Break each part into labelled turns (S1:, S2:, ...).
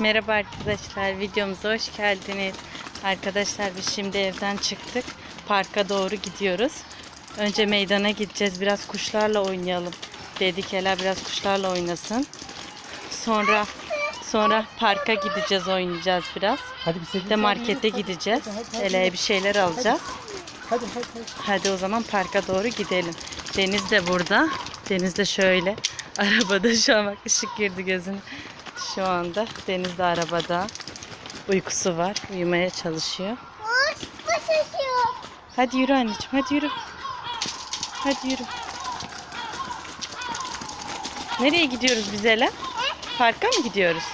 S1: Merhaba arkadaşlar, videomuza hoş geldiniz. Arkadaşlar biz şimdi evden çıktık. Parka doğru gidiyoruz. Önce meydana gideceğiz, biraz kuşlarla oynayalım. Dedik Ela biraz kuşlarla oynasın. Sonra sonra parka gideceğiz, oynayacağız biraz.
S2: Hadi bir
S1: de markete gideceğiz. Ela'ya bir şeyler alacağız.
S2: Hadi hadi hadi.
S1: Hadi o zaman parka doğru gidelim. Deniz de burada. Deniz de şöyle. Arabada şu an bak ışık girdi gözüne. Şu anda Deniz de arabada. Uykusu var. Uyumaya çalışıyor. Hadi yürü anneciğim hadi yürü. Hadi yürü. Nereye gidiyoruz biz Ela? Parka mı gidiyoruz?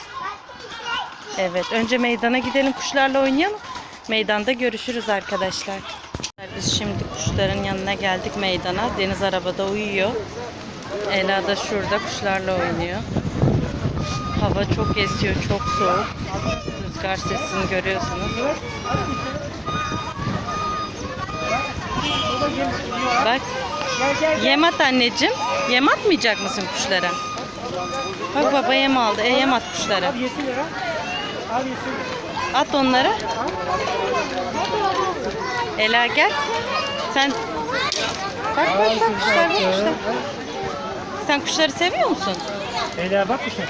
S1: Evet önce meydana gidelim kuşlarla oynayalım. Meydanda görüşürüz arkadaşlar. Biz şimdi kuşların yanına geldik meydana. Deniz arabada uyuyor. Ela da şurada kuşlarla oynuyor. Hava çok esiyor, çok soğuk. Rüzgar sesini görüyorsunuz. Bak. Yem at anneciğim. Yem atmayacak mısın kuşlara? Bak baba yem aldı. E yem at kuşlara. At onları. Ela gel. Sen Bak bak bak kuşlar bak kuşlar. Sen kuşları seviyor musun?
S2: Ela bak kuşa.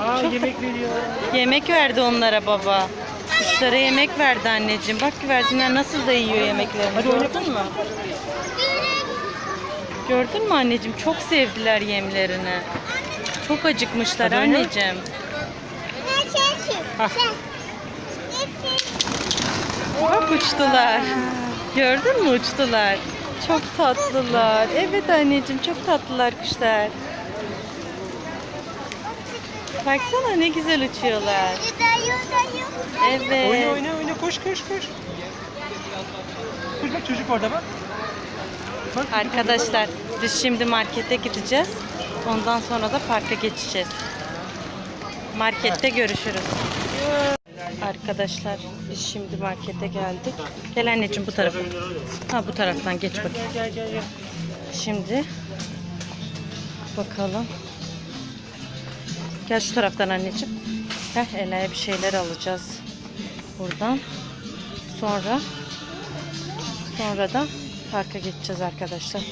S2: Aa yemek veriyor.
S1: Yemek verdi onlara baba. Kuşlara yemek verdi anneciğim. Bak güvercinler nasıl da yiyor yemeklerini.
S2: Hadi.
S1: Gördün mü? Gördün mü anneciğim? Çok sevdiler yemlerini. Çok acıkmışlar
S2: Hadi
S1: anneciğim.
S2: Hah.
S1: Bak uçtular. Gördün mü uçtular? Çok tatlılar. Evet anneciğim çok tatlılar kuşlar. Baksana ne güzel uçuyorlar. Evet.
S2: Oyna oyna oyna koş koş koş. Koş bak çocuk orada bak. Bak,
S1: Arkadaşlar biz şimdi markete gideceğiz. Ondan sonra da parka geçeceğiz. Markette görüşürüz. Arkadaşlar biz şimdi markete geldik. Gel anneciğim bu tarafa. Ha bu taraftan geç bakayım.
S2: Gel gel gel. gel.
S1: Şimdi bakalım. Gel şu taraftan anneciğim. Gel Ela'ya bir şeyler alacağız. Buradan. Sonra sonra da parka geçeceğiz arkadaşlar.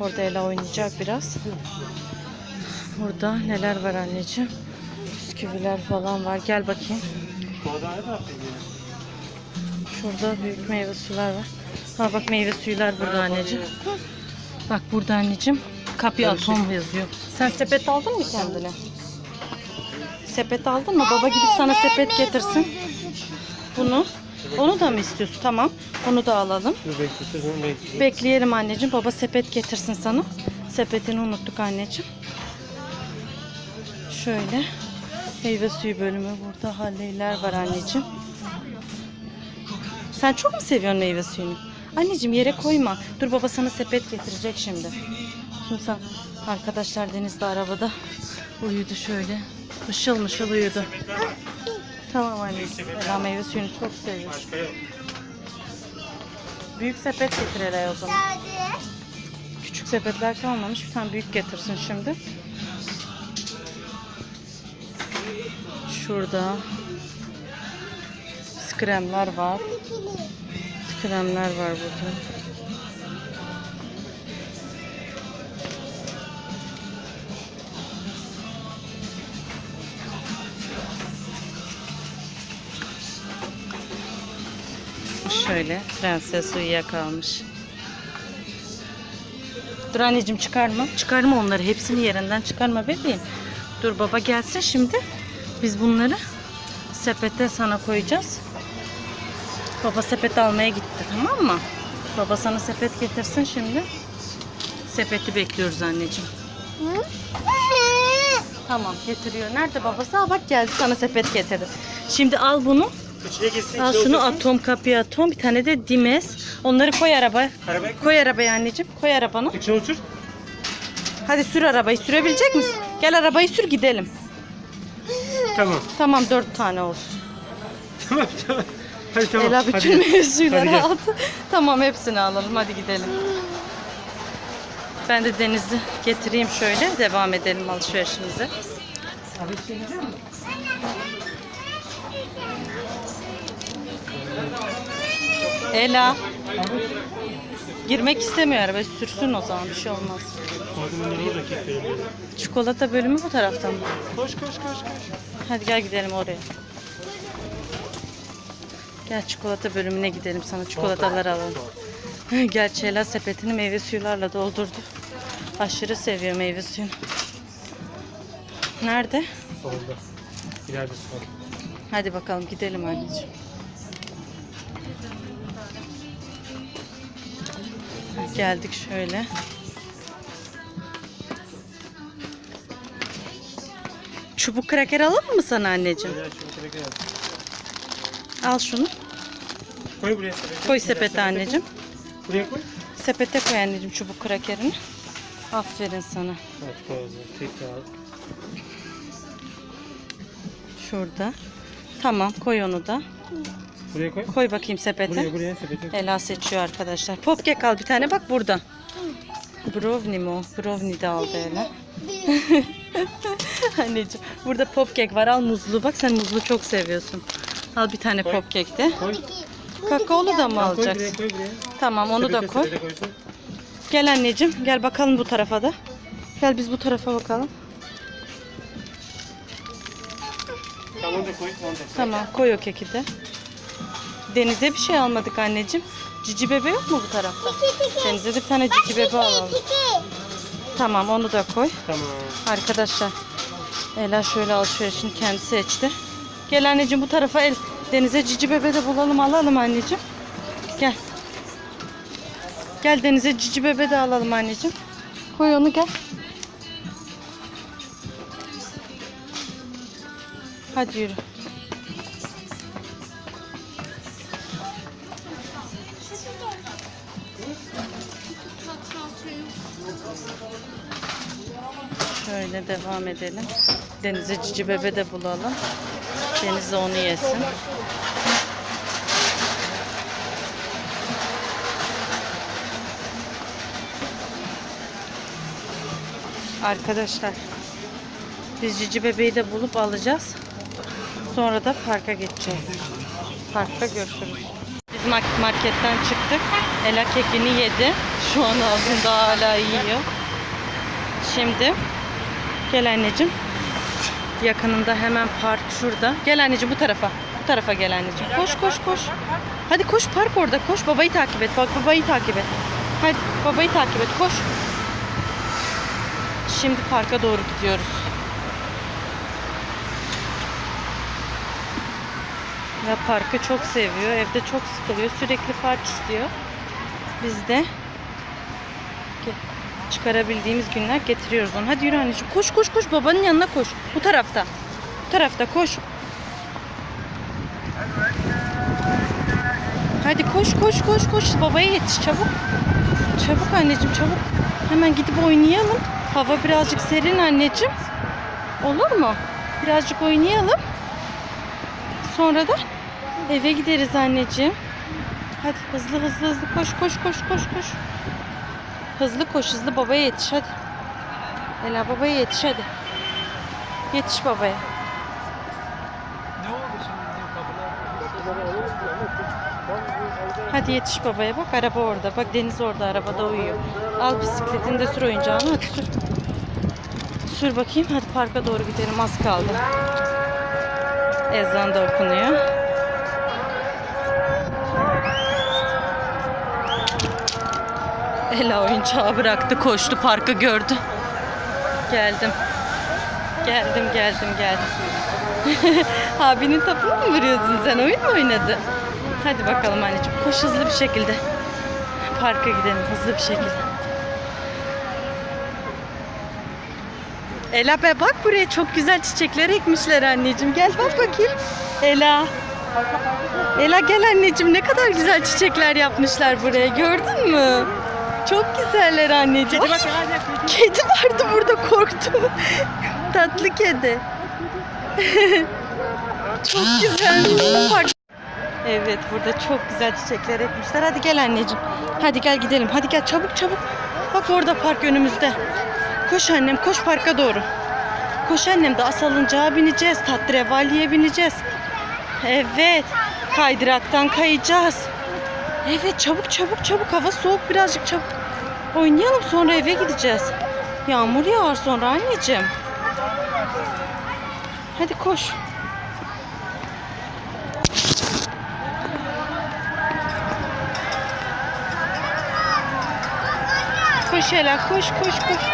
S1: Orada Ela oynayacak biraz. Burada neler var anneciğim? Bisküviler falan var. Gel bakayım. Şurada büyük meyve sular var. Ha bak meyve suyular burada anneciğim. Bak burada anneciğim. Kapya atom yazıyor. Sen sepet aldın mı kendine? Sepet aldın mı? Baba gidip sana sepet getirsin. Bunu. Onu da mı istiyorsun? Tamam. Onu da alalım. Bekleyelim anneciğim. Baba sepet getirsin sana. Sepetini unuttuk anneciğim. Şöyle. Meyve suyu bölümü. Burada halleyler var anneciğim. Sen çok mu seviyorsun meyve suyunu? Anneciğim yere koyma. Dur baba sana sepet getirecek şimdi. Şimdi sen arkadaşlar denizde arabada uyudu şöyle. Mışıl mışıl uyudu. Tamam anneciğim. Ela meyve suyunu çok seviyor.
S2: Başka yok.
S1: Büyük sepet getir Ela'ya o zaman. Küçük sepetler kalmamış. Bir tane büyük getirsin şimdi. Şurada kremler var. Kremler var burada. Şöyle prenses uyuyakalmış. Dur anneciğim çıkarma. Çıkarma onları. Hepsini yerinden çıkarma bebeğim. Dur baba gelsin şimdi. Biz bunları sepete sana koyacağız. Baba sepet almaya gitti tamam mı? Baba sana sepet getirsin şimdi. Sepeti bekliyoruz anneciğim. Tamam getiriyor. Nerede babası? Aa bak geldi sana sepet getirdi. Şimdi al bunu.
S2: İçine gitsin.
S1: Al şunu atom kapıya atom. Bir tane de dimes. Onları koy arabaya.
S2: Arabaya koy.
S1: Koy arabaya anneciğim. Koy arabana.
S2: İçine otur.
S1: Hadi sür arabayı. Sürebilecek misin? Gel arabayı sür gidelim.
S2: Tamam.
S1: Tamam dört tane olsun.
S2: Tamam tamam. Hadi tamam.
S1: Ela
S2: Hadi
S1: bütün meyve suyları
S2: Hadi
S1: aldı. tamam hepsini alalım. Hadi gidelim. Ben de Deniz'i getireyim şöyle. Devam edelim alışverişimize.
S2: Abi şey yiyecek misin?
S1: Ela. Girmek istemiyor araba. Sürsün o zaman bir şey olmaz. Çikolata bölümü bu taraftan mı?
S2: Koş koş koş koş.
S1: Hadi gel gidelim oraya. Gel çikolata bölümüne gidelim sana çikolatalar alalım. Gerçi Ela sepetini meyve suyularla doldurdu. Aşırı seviyor meyve suyunu. Nerede?
S2: Solda. İleride sol.
S1: Hadi bakalım gidelim anneciğim. Geldik şöyle. Çubuk kraker alalım mı sana anneciğim? Al şunu.
S2: Koy buraya sepete.
S1: Koy sepete anneciğim.
S2: koy. Buraya koy.
S1: Sepete koy anneciğim çubuk krakerini. Aferin sana. Şurada. Tamam koy onu da.
S2: Buraya koy.
S1: Koy bakayım sepete.
S2: Buraya buraya sepete.
S1: Ela seçiyor arkadaşlar. Popkek al bir tane bak burada. Brownie mi o? Brownie de aldı Ela. Anneciğim burada popkek var al muzlu. Bak sen muzlu çok seviyorsun. Al bir tane
S2: Koy.
S1: popkek de.
S2: Koy.
S1: Kakaolu da mı
S2: Tamam, koy buraya
S1: alacaksın?
S2: koy buraya.
S1: Tamam onu da
S2: Sepete,
S1: koy.
S2: sepete koysun.
S1: Gel anneciğim gel bakalım bu tarafa da. Gel biz bu tarafa bakalım.
S2: Tamam onu da koy. Onu da koy.
S1: Tamam koy o keki de. Denize bir şey almadık anneciğim. Cici bebe yok mu bu tarafta? Denize de bir tane cici bebe alalım. Tamam onu da koy.
S2: Tamam.
S1: Arkadaşlar Ela şöyle alışverişini kendi seçti. Gel anneciğim bu tarafa el denize cici bebe de bulalım alalım anneciğim. Gel. Gel denize cici bebe de alalım anneciğim. Koy onu gel. Hadi yürü. Şöyle devam edelim. Denize cici bebe de bulalım. Deniz de onu yesin. Arkadaşlar biz cici bebeği de bulup alacağız. Sonra da parka geçeceğiz. Parkta görüşürüz. Biz mark- marketten çıktık. Ela kekini yedi. Şu an ağzında hala yiyor. Şimdi gel anneciğim. Yakınında hemen park şurada. Gel anneciğim bu tarafa. Bu tarafa gel anneciğim. Koş koş koş. Hadi koş park orada koş. Babayı takip et. Bak babayı takip et. Hadi babayı takip et. Koş. Şimdi parka doğru gidiyoruz. Ya parkı çok seviyor. Evde çok sıkılıyor. Sürekli park istiyor. Biz de çıkarabildiğimiz günler getiriyoruz onu. Hadi yürü anneciğim. Koş koş koş. Babanın yanına koş. Bu tarafta. Bu tarafta koş. Hadi koş koş koş koş. Babaya yetiş çabuk. Çabuk anneciğim çabuk. Hemen gidip oynayalım. Hava birazcık serin anneciğim. Olur mu? Birazcık oynayalım. Sonra da eve gideriz anneciğim. Hadi hızlı hızlı hızlı koş koş koş koş koş. Hızlı koş hızlı babaya yetiş hadi. Ela babaya yetiş hadi. Yetiş babaya. Hadi yetiş babaya bak araba orada. Bak Deniz orada arabada uyuyor. Al bisikletini de sür oyuncağını hadi sür. Sür bakayım hadi parka doğru gidelim az kaldı. Ezan da okunuyor. Ela oyuncağı bıraktı koştu parkı gördü. Geldim. Geldim geldim geldim. Abinin tapını mı vuruyorsun sen? Oyun mu oynadı? Hadi bakalım anneciğim. Koş hızlı bir şekilde. Parka gidelim hızlı bir şekilde. Ela be bak buraya çok güzel çiçekler ekmişler anneciğim. Gel bak bakayım. Ela. Ela gel anneciğim ne kadar güzel çiçekler yapmışlar buraya gördün mü? Çok güzeller anneciğim. Ay, Kedi vardı burada korktum. Tatlı kedi. çok güzel. Bak. Evet burada çok güzel çiçekler ekmişler. Hadi gel anneciğim. Hadi gel gidelim. Hadi gel çabuk çabuk. Bak orada park önümüzde. Koş annem koş parka doğru. Koş annem daha salıncağa bineceğiz. Tatrevaliye bineceğiz. Evet. Kaydıraktan kayacağız. Evet çabuk çabuk çabuk. Hava soğuk birazcık çabuk. Oynayalım sonra eve gideceğiz. Yağmur yağar sonra anneciğim. Hadi koş. Koş Ela koş koş koş.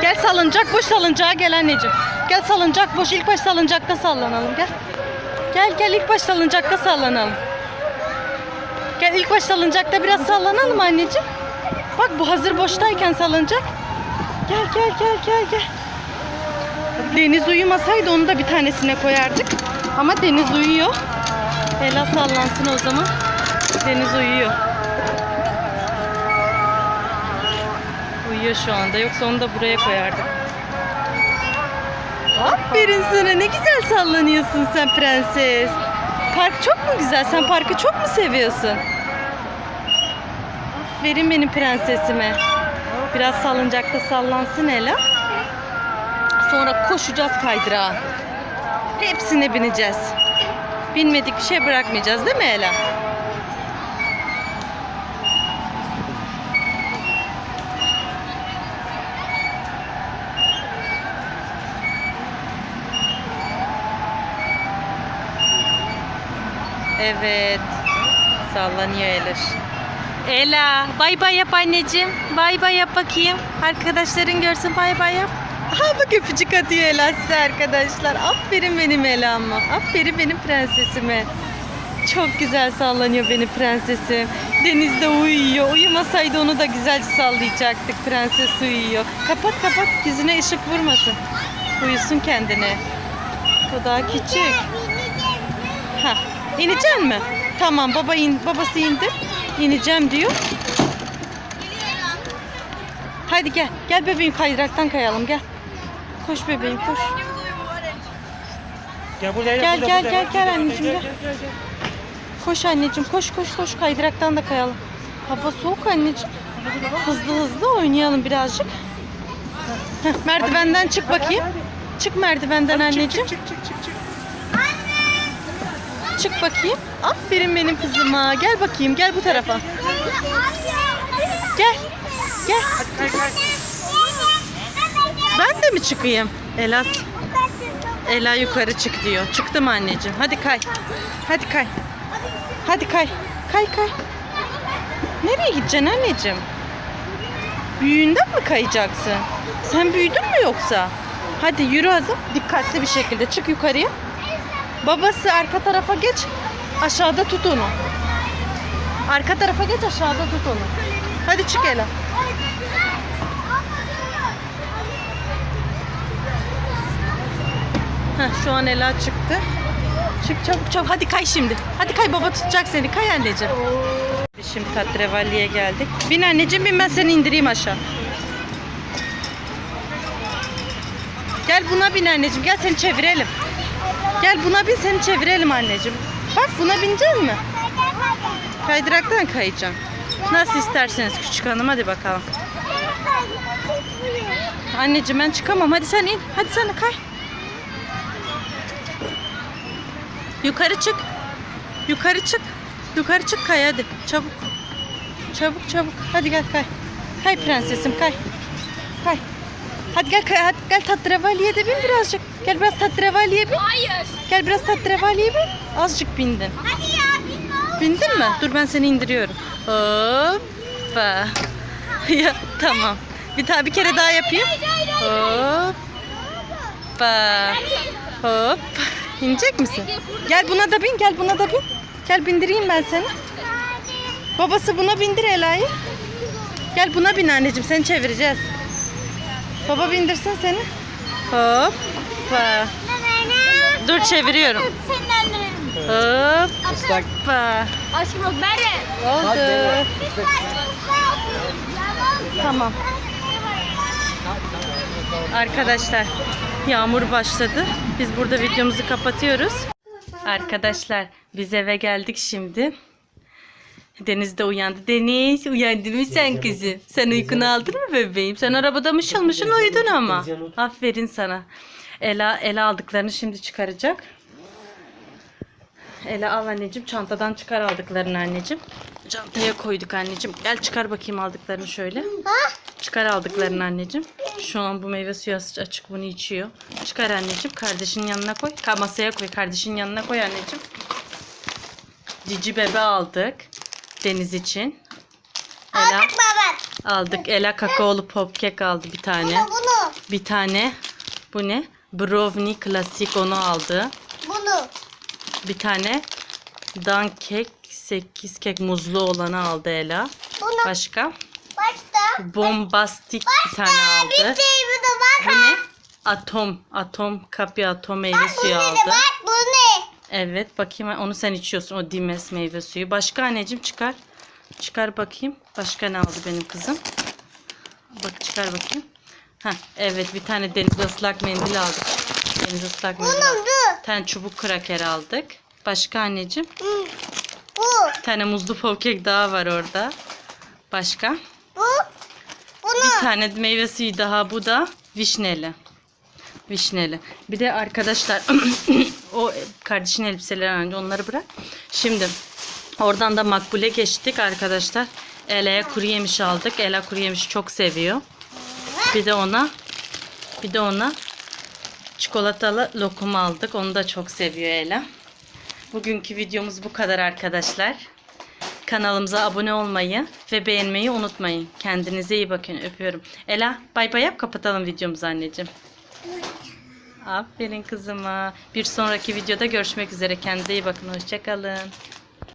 S1: Gel salıncak boş salıncağa gel anneciğim. Gel salıncak boş ilk baş salıncakta sallanalım gel. Gel gel ilk baş salıncakta sallanalım. Gel ilk baş salıncakta biraz sallanalım anneciğim. Bak bu hazır boştayken salıncak. Gel gel gel gel gel. Deniz uyumasaydı onu da bir tanesine koyardık. Ama Deniz uyuyor. Ela sallansın o zaman. Deniz uyuyor. Uyuyor şu anda. Yoksa onu da buraya koyardık. Aferin sana. Ne güzel sallanıyorsun sen prenses. Park çok mu güzel? Sen parkı çok mu seviyorsun? Aferin benim prensesime. Biraz salıncakta sallansın Ela. Sonra koşacağız kaydırağa. Hepsine bineceğiz. Binmedik bir şey bırakmayacağız değil mi Ela? Evet. Sallanıyor Elir. Ela, bay bay yap anneciğim. Bay bay yap bakayım. Arkadaşların görsün bay bay yap. Aha bak öpücük atıyor Ela size arkadaşlar. Aferin benim Ela'ma. Aferin benim prensesime. Çok güzel sallanıyor benim prensesim. Denizde uyuyor. Uyumasaydı onu da güzelce sallayacaktık. Prenses uyuyor. Kapat kapat yüzüne ışık vurmasın. Uyusun kendine. O daha küçük. Ha, ineceksin mi? Tamam baba in, babası indi. İneceğim diyor. Hadi gel. Gel bebeğim kaydıraktan kayalım gel. Koş bebeğim koş.
S2: Gel buraya
S1: Gel,
S2: burada,
S1: gel, gel, gel anneciğim,
S2: gel,
S1: gel.
S2: gel, gel.
S1: Koş anneciğim koş koş koş kaydıraktan da kayalım. Hava soğuk anneciğim. Hızlı hızlı oynayalım birazcık. Heh, merdivenden çık bakayım. Çık merdivenden anneciğim.
S2: Çık çık çık çık. Çık.
S1: Bakayım. Aferin benim kızıma. Gel bakayım gel bu tarafa. Gel. Gel. Ben de mi çıkayım? Ela, Ela yukarı çık diyor. Çıktım anneciğim. Hadi kay. Hadi kay. Hadi kay. Kay kay. Nereye gideceksin anneciğim? Büyüğünden mi kayacaksın? Sen büyüdün mü yoksa? Hadi yürü Azam. Dikkatli bir şekilde çık yukarıya. Babası arka tarafa geç. Aşağıda tut onu. Arka tarafa geç aşağıda tut onu. Hadi çık Ela. Heh, şu an Ela çıktı. Çık çabuk çabuk. Hadi kay şimdi. Hadi kay baba tutacak seni. Kay anneciğim. Şimdi Tatrevali'ye geldik. Bin anneciğim bin ben seni indireyim aşağı. Gel buna bin anneciğim. Gel seni çevirelim. Gel buna bin seni çevirelim anneciğim. Bak buna binecek mi? Kaydıraktan kayacağım. Nasıl isterseniz küçük hanım hadi bakalım. Anneciğim ben çıkamam. Hadi sen in. Hadi sen kay. Yukarı çık. Yukarı çık. Yukarı çık kay hadi. Çabuk. Çabuk çabuk. Hadi gel kay. Kay prensesim kay. Kay. Hadi gel kay. Hadi gel tatrevaliye de bin birazcık. Gel biraz tatrevaliye bin.
S3: Hayır.
S1: Gel biraz tatrevaliye bin. Azıcık bindin.
S3: Hadi ya bilmem.
S1: Bindin mi? Dur ben seni indiriyorum. Hoppa. ya tamam. Bir daha bir kere daha yapayım. Hoppa. Hop. İnecek misin? Gel buna da bin, gel buna da bin. Gel bindireyim ben seni. Babası buna bindir Ela'yı. Gel buna bin anneciğim, seni çevireceğiz. Baba bindirsin seni. Hoppa. Dur çeviriyorum.
S3: Senin annenin.
S1: Hoppa.
S3: Aşkım bak bere.
S1: Oldu. Tamam. Arkadaşlar yağmur başladı. Biz burada videomuzu kapatıyoruz. Arkadaşlar biz eve geldik şimdi. Deniz de uyandı. Deniz uyandın mı sen kızım? Sen uykunu aldın mı bebeğim? Sen arabada mışıl mışıl uyudun ama. Aferin sana. Ela, Ela aldıklarını şimdi çıkaracak. Ela al anneciğim çantadan çıkar aldıklarını anneciğim. Çantaya koyduk anneciğim. Gel çıkar bakayım aldıklarını şöyle. Çıkar aldıklarını anneciğim. Şu an bu meyve suyu açık bunu içiyor. Çıkar anneciğim. Kardeşinin yanına koy. Masaya koy. Kardeşinin yanına koy anneciğim. Cici bebe aldık. Deniz için. Ela
S3: Baba.
S1: aldık. Ela kakaolu popkek aldı bir tane.
S3: Bunu.
S1: Bir tane. Bu ne? Brownie klasik onu aldı.
S3: Bunu.
S1: Bir tane dan kek, 8 kek muzlu olanı aldı Ela.
S3: Bunu.
S1: Başka?
S3: Başta.
S1: Bombastik bir tane aldı.
S3: Bir şey bu da bak.
S1: Bu ne? Atom, atom, kapya atom meyve suyu aldı.
S3: Bak bu ne?
S1: Evet bakayım onu sen içiyorsun o dimes meyve suyu. Başka anneciğim çıkar. Çıkar bakayım. Başka ne aldı benim kızım? Bak çıkar bakayım. Heh, evet bir tane deniz ıslak mendil aldık. Deniz ıslak mendil aldık. Bir tane çubuk kraker aldık. Başka anneciğim?
S3: Bu.
S1: Bir tane muzlu popkek daha var orada. Başka?
S3: Bu. Bunu.
S1: Bir tane meyve suyu daha bu da vişneli. Vişneli. Bir de arkadaşlar o kardeşin elbiseleri önce onları bırak. Şimdi oradan da makbule geçtik arkadaşlar. Ela'ya kuru yemiş aldık. Ela kuru yemiş çok seviyor. Bir de ona bir de ona çikolatalı lokum aldık. Onu da çok seviyor Ela. Bugünkü videomuz bu kadar arkadaşlar. Kanalımıza abone olmayı ve beğenmeyi unutmayın. Kendinize iyi bakın. Öpüyorum. Ela bay bay yap kapatalım videomuzu anneciğim. Aferin kızıma. Bir sonraki videoda görüşmek üzere. Kendinize iyi bakın. Hoşçakalın.